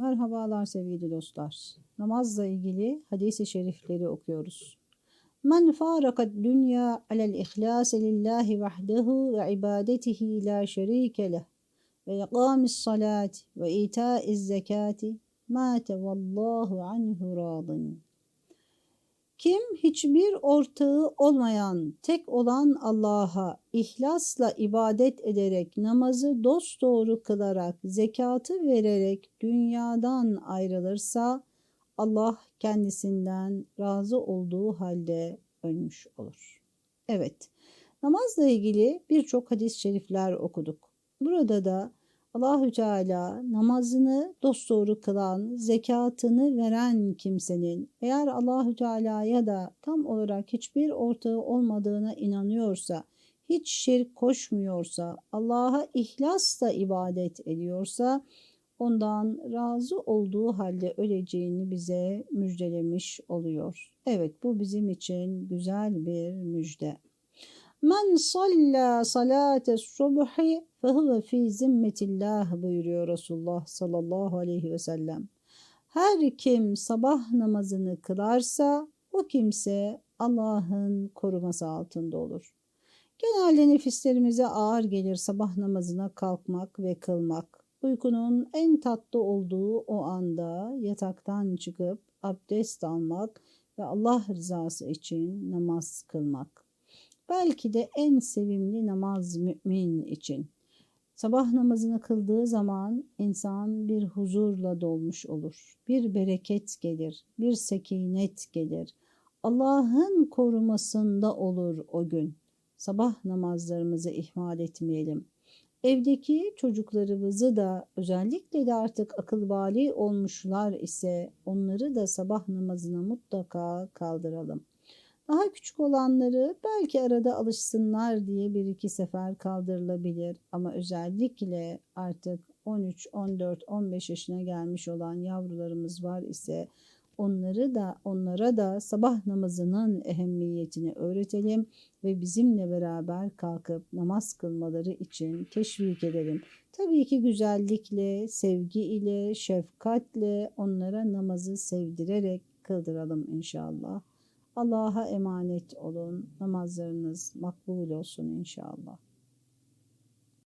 Merhabalar sevgili dostlar. Namazla ilgili hadis-i şerifleri okuyoruz. Men farakat dünya alel ihlas lillahi vahdehu ve ibadetihi la şerike leh ve ikamis salat ve itaiz zekati mate vallahu anhu radin. Kim hiçbir ortağı olmayan, tek olan Allah'a ihlasla ibadet ederek, namazı dosdoğru kılarak, zekatı vererek dünyadan ayrılırsa Allah kendisinden razı olduğu halde ölmüş olur. Evet, namazla ilgili birçok hadis-i şerifler okuduk. Burada da Allahü Teala namazını dosdoğru kılan, zekatını veren kimsenin eğer Allahü Teala'ya da tam olarak hiçbir ortağı olmadığına inanıyorsa, hiç şirk koşmuyorsa, Allah'a ihlasla ibadet ediyorsa ondan razı olduğu halde öleceğini bize müjdelemiş oluyor. Evet bu bizim için güzel bir müjde. Men salla salate subhi fehuve fi zimmetillah buyuruyor Resulullah sallallahu aleyhi ve sellem. Her kim sabah namazını kılarsa o kimse Allah'ın koruması altında olur. Genelde nefislerimize ağır gelir sabah namazına kalkmak ve kılmak. Uykunun en tatlı olduğu o anda yataktan çıkıp abdest almak ve Allah rızası için namaz kılmak. Belki de en sevimli namaz mümin için. Sabah namazını kıldığı zaman insan bir huzurla dolmuş olur. Bir bereket gelir, bir sekinet gelir. Allah'ın korumasında olur o gün. Sabah namazlarımızı ihmal etmeyelim. Evdeki çocuklarımızı da özellikle de artık akıl bali olmuşlar ise onları da sabah namazına mutlaka kaldıralım. Daha küçük olanları belki arada alışsınlar diye bir iki sefer kaldırılabilir ama özellikle artık 13, 14, 15 yaşına gelmiş olan yavrularımız var ise onları da onlara da sabah namazının ehemmiyetini öğretelim ve bizimle beraber kalkıp namaz kılmaları için teşvik edelim. Tabii ki güzellikle, sevgi ile, şefkatle onlara namazı sevdirerek kıldıralım inşallah. Allah'a emanet olun. Namazlarınız makbul olsun inşallah.